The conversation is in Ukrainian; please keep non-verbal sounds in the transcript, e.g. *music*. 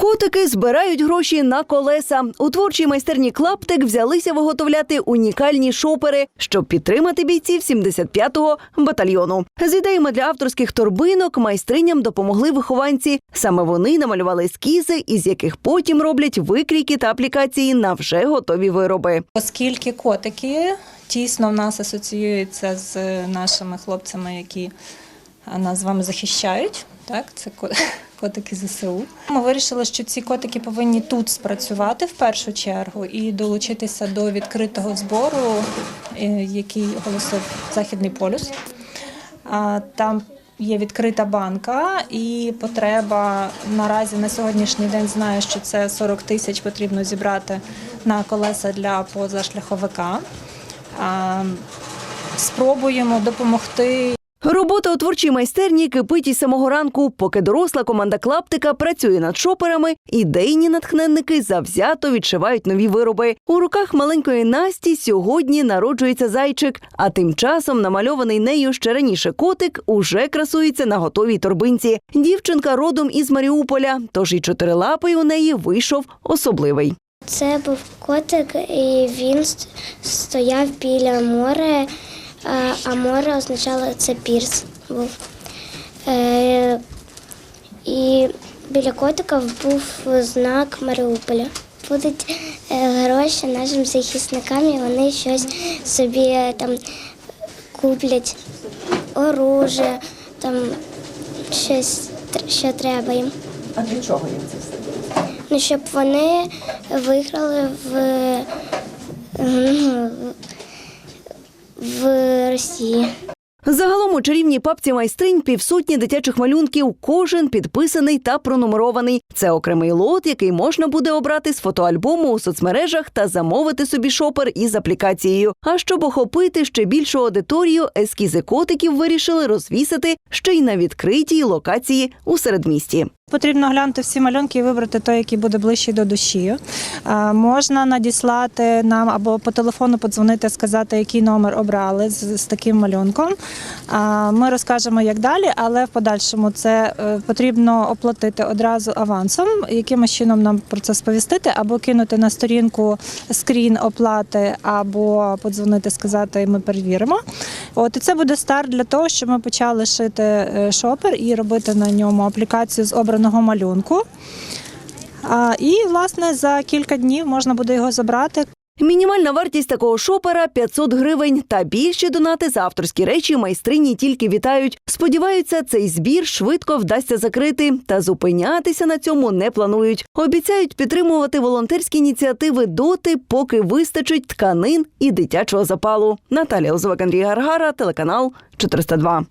Котики збирають гроші на колеса. У творчій майстерні Клаптик взялися виготовляти унікальні шопери, щоб підтримати бійців 75-го батальйону. З ідеями для авторських торбинок майстриням допомогли вихованці. Саме вони намалювали ескізи, із яких потім роблять викрійки та аплікації на вже готові вироби. Оскільки котики тісно в нас асоціюються з нашими хлопцями, які нас з вами захищають. Так, це *laughs* котики ЗСУ. Ми вирішили, що ці котики повинні тут спрацювати в першу чергу і долучитися до відкритого збору, е, який оголосив Західний полюс. Там є відкрита банка, і потреба наразі на сьогоднішній день знаю, що це 40 тисяч потрібно зібрати на колеса для позашляховика. Спробуємо допомогти Робота у творчій майстерні кипить із самого ранку, поки доросла команда клаптика працює над шоперами, ідейні натхненники завзято відшивають нові вироби. У руках маленької Насті сьогодні народжується зайчик, а тим часом намальований нею ще раніше котик уже красується на готовій торбинці. Дівчинка родом із Маріуполя, тож і чотирилапий у неї вийшов особливий. Це був котик, і він стояв біля моря, а- море означало це пірс був. Е, І біля котика був знак Маріуполя. Будуть е, гроші нашим захисникам, і вони щось собі е, там куплять, оружие, там щось, що треба їм. А для чого їм це все? Ну, щоб вони виграли в, в Росії. Загалом у чарівній папці майстринь півсотні дитячих малюнків, кожен підписаний та пронумерований. Це окремий лот, який можна буде обрати з фотоальбому у соцмережах та замовити собі шопер із аплікацією. А щоб охопити ще більшу аудиторію, ескізи котиків вирішили розвісити ще й на відкритій локації у середмісті. Потрібно глянути всі малюнки і вибрати той, який буде ближчий до душі. Е, Можна надіслати нам або по телефону подзвонити, сказати, який номер обрали з, таким малюнком. Е, Ми розкажемо, як далі, але в подальшому це е, потрібно оплатити одразу авансом, якимось чином нам про це сповістити, або кинути на сторінку скрін оплати, або подзвонити, сказати, ми перевіримо. От і це буде старт для того, щоб ми почали шити е, шопер і робити на ньому аплікацію з обраного малюнку. І, власне, за кілька днів можна буде його забрати. Мінімальна вартість такого шопера 500 гривень. Та більші донати за авторські речі майстрині тільки вітають. Сподіваються, цей збір швидко вдасться закрити. Та зупинятися на цьому не планують. Обіцяють підтримувати волонтерські ініціативи доти, поки вистачить тканин і дитячого запалу. Наталія Озовик, Андрій Гаргара, телеканал 402.